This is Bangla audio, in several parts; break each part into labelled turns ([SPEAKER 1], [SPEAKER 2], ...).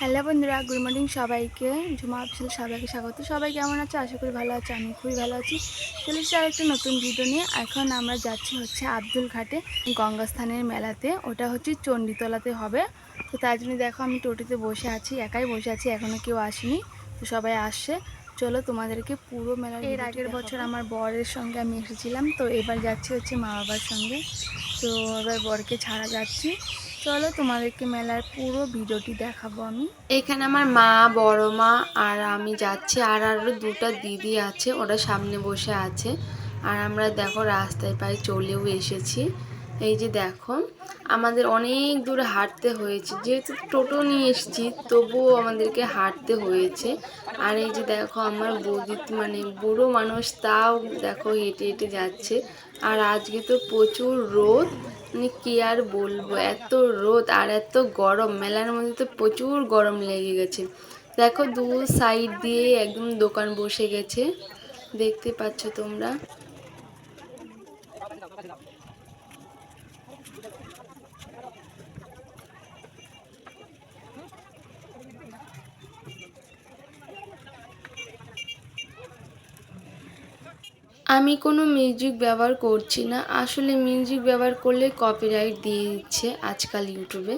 [SPEAKER 1] হ্যালো বন্ধুরা গুড মর্নিং সবাইকে। ঝুমা অফিসিয়াল সবাইকে স্বাগত। সবাই কেমন আছে? আশা করি ভালো আছে আমি খুবই ভালো আছি। চলে আর একটা নতুন ভিডিও নিয়ে। এখন আমরা যাচ্ছি হচ্ছে আব্দুল ঘাটে গঙ্গাস্থানের মেলাতে। ওটা হচ্ছে চণ্ডীতলাতে হবে। তো তার জন্য দেখো আমি টোটোতে বসে আছি একাই বসে আছি এখনও কেউ আসেনি। তো সবাই আসছে। চলো তোমাদেরকে পুরো মেলা এর আগের বছর আমার বরের সঙ্গে আমি এসেছিলাম। তো এবার যাচ্ছি হচ্ছে মা বাবার সঙ্গে। তো এবার বরকে ছাড়া যাচ্ছি। চলো তোমাদেরকে মেলার পুরো ভিডিওটি দেখাবো আমি।
[SPEAKER 2] এখানে আমার মা, বড় মা আর আমি যাচ্ছি আর আরও দুটা দিদি আছে, ওরা সামনে বসে আছে। আর আমরা দেখো রাস্তায় প্রায় চলেও এসেছি। এই যে দেখো, আমাদের অনেক দূর হাঁটতে হয়েছে। যেহেতু টোটো নিয়ে এসেছি, তবুও আমাদেরকে হাঁটতে হয়েছে। আর এই যে দেখো, আমার বৌদি মানে বুড়ো মানুষ, তাও দেখো হেঁটে হেঁটে যাচ্ছে। আর আজকে তো প্রচুর রোদ। মানে কি আর বলব, এত রোদ আর এত গরম। মেলার মধ্যে তো প্রচুর গরম লেগে গেছে। দেখো, দু সাইড দিয়ে একদম দোকান বসে গেছে। দেখতে পাচ্ছ তোমরা? আমি কোনো মিউজিক ব্যবহার করছি না। আসলে মিউজিক ব্যবহার করলে কপিরাইট দিয়ে দিচ্ছে আজকাল ইউটিউবে।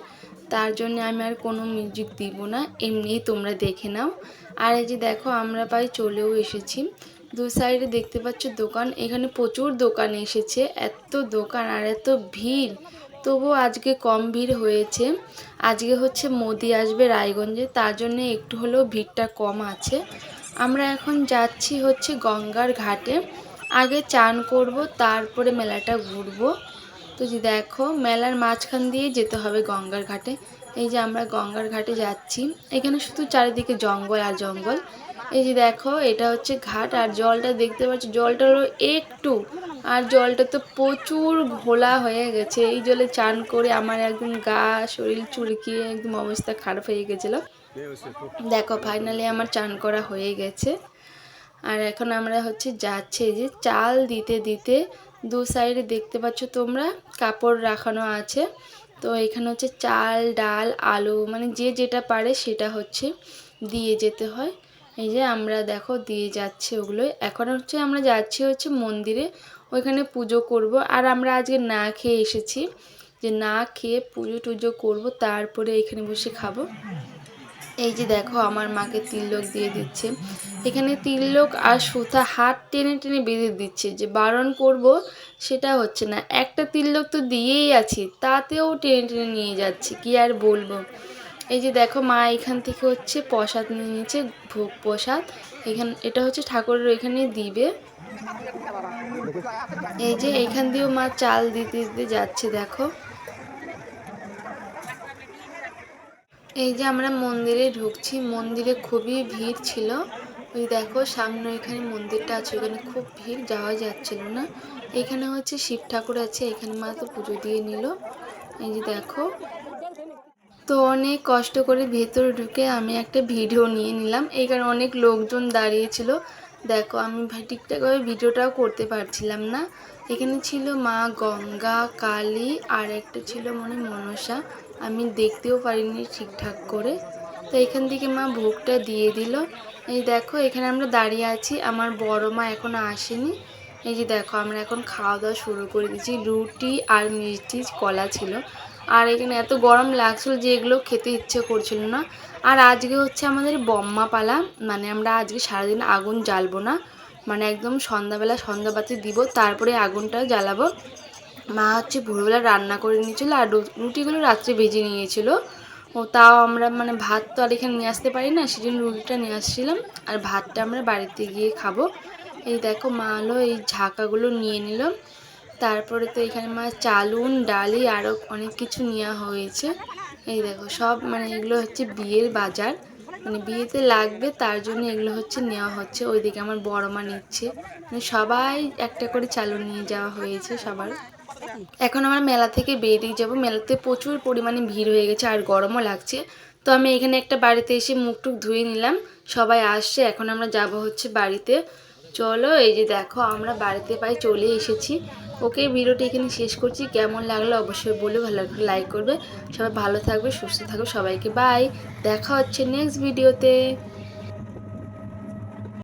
[SPEAKER 2] তার জন্য আমি আর কোনো মিউজিক দিব না। এমনিই তোমরা দেখে নাও। আর এই যে দেখো, আমরা প্রায় চলেও এসেছি। দু সাইডে দেখতে পাচ্ছ দোকান। এখানে প্রচুর দোকান এসেছে। এত দোকান আর এত ভিড়। তবুও আজকে কম ভিড় হয়েছে। আজকে হচ্ছে মোদি আসবে রায়গঞ্জে। তার জন্য একটু হলেও ভিড়টা কম আছে। আমরা এখন যাচ্ছি হচ্ছে গঙ্গার ঘাটে। আগে চান করব, তারপরে মেলাটা ঘুরবো। তো যে দেখো, মেলার মাঝখান দিয়ে যেতে হবে গঙ্গার ঘাটে। এই যে আমরা গঙ্গার ঘাটে যাচ্ছি। এখানে শুধু চারিদিকে জঙ্গল আর জঙ্গল। এই যে দেখো, এটা হচ্ছে ঘাট, আর জলটা দেখতে পাচ্ছ, জলটা হলো একটু, আর জলটা তো প্রচুর ঘোলা হয়ে গেছে। এই জলে চান করে আমার একদম গা, শরীর চুলকিয়ে একদম অবস্থা খারাপ হয়ে গেছিল। দেখো ফাইনালি আমার চান করা হয়ে গেছে। আর এখন আমরা হচ্ছে যাচ্ছে যে চাল দিতে দিতে দু সাইডে দেখতে পাচ্ছ তোমরা, কাপড় রাখানো আছে। তো এখানে হচ্ছে চাল, ডাল, আলু মানে যে যেটা পারে সেটা হচ্ছে দিয়ে যেতে হয়। এই যে আমরা দেখো দিয়ে যাচ্ছে ওগুলো এখন হচ্ছে আমরা যাচ্ছি হচ্ছে মন্দিরে, ওইখানে পুজো করব। আর আমরা আজকে না খেয়ে এসেছি, যে না খেয়ে পুজো টুজো করব, তারপরে এখানে বসে খাব। এই যে দেখো আমার মাকে তিলক দিয়ে দিচ্ছে। এখানে তিলক আর সুতা হাত টেনে টেনে বেঁধে দিচ্ছে, যে বারণ করব সেটা হচ্ছে না। একটা তিলক তো দিয়েই আছি, তাতেও টেনে টেনে নিয়ে যাচ্ছে, কি আর বলব? এই যে দেখো মা এখান থেকে হচ্ছে প্রসাদ নিয়ে নিচ্ছে ভোগ প্রসাদ। এখান এটা হচ্ছে ঠাকুরের এখানে দিবে। এই যে এখান দিয়েও মা চাল দিতে দিতে যাচ্ছে, দেখো। এই যে আমরা মন্দিরে ঢুকছি, মন্দিরে খুবই ভিড় ছিল। ওই দেখো সামনে এখানে মন্দিরটা আছে ওখানে খুব ভিড়, যাওয়া যাচ্ছিল না। এখানে হচ্ছে শিব ঠাকুর আছে, এখানে মা তো পুজো দিয়ে নিল। এই যে দেখো তো অনেক কষ্ট করে ভেতরে ঢুকে আমি একটা ভিডিও নিয়ে নিলাম। এই কারণে অনেক লোকজন দাঁড়িয়েছিল। দেখো, আমি ঠিকঠাকভাবে ভিডিওটাও করতে পারছিলাম না। এখানে ছিল মা গঙ্গা, কালী আর একটা ছিল মনে মনসা। আমি দেখতেও পারিনি ঠিকঠাক করে। তো এখান থেকে মা ভোগটা দিয়ে দিল। এই দেখো, এখানে আমরা দাঁড়িয়ে আছি। আমার বড় মা এখনও আসেনি। এই যে দেখো, আমরা এখন খাওয়া দাওয়া শুরু করে দিয়েছি। রুটি আর মিষ্টি কলা ছিল। আর এখানে এত গরম লাগছিল যে এগুলো খেতে ইচ্ছে করছিল না। আর আজকে হচ্ছে আমাদের বম্মা পালা মানে আমরা আজকে সারাদিন আগুন জ্বালবো না। মানে একদম সন্ধ্যাবেলা সন্ধ্যাবাতি দিব, তারপরে আগুনটা জ্বালাবো। মা হচ্ছে ভোরবেলা রান্না করে নিয়েছিল আর রুটিগুলো রাত্রে ভেজে নিয়েছিল। ও তাও আমরা মানে ভাত তো আর এখানে নিয়ে আসতে পারি না, সেজন্য রুটিটা নিয়ে আসছিলাম। আর ভাতটা আমরা বাড়িতে গিয়ে খাব। এই দেখো মা হলো এই ঝাঁকাগুলো নিয়ে নিল। তারপরে তো এখানে মা চালুন, ডালি আরও অনেক কিছু নেওয়া হয়েছে। এই দেখো, সব মানে এগুলো হচ্ছে বিয়ের বাজার। মানে বিয়েতে লাগবে, তার জন্য এগুলো হচ্ছে নেওয়া হচ্ছে। ওইদিকে আমার বড় মা নিচ্ছে। মানে সবাই একটা করে চালু নিয়ে যাওয়া হয়েছে সবার। এখন আমরা মেলা থেকে বেরিয়ে যাব। মেলাতে প্রচুর পরিমাণে ভিড় হয়ে গেছে আর গরমও লাগছে। তো আমি এখানে একটা বাড়িতে এসে মুখ টুক ধুয়ে নিলাম। সবাই আসছে, এখন আমরা যাব হচ্ছে বাড়িতে। চলো, এই যে দেখো, আমরা বাড়িতে প্রায় চলে এসেছি। ওকে ভিডিওটি এখানে শেষ করছি। কেমন লাগল অবশ্যই বলে ভালো লাগলে লাইক করবে। সবাই ভালো থাকবে, সুস্থ থাকবে। সবাইকে বাই দেখা হচ্ছে নেক্সট ভিডিওতে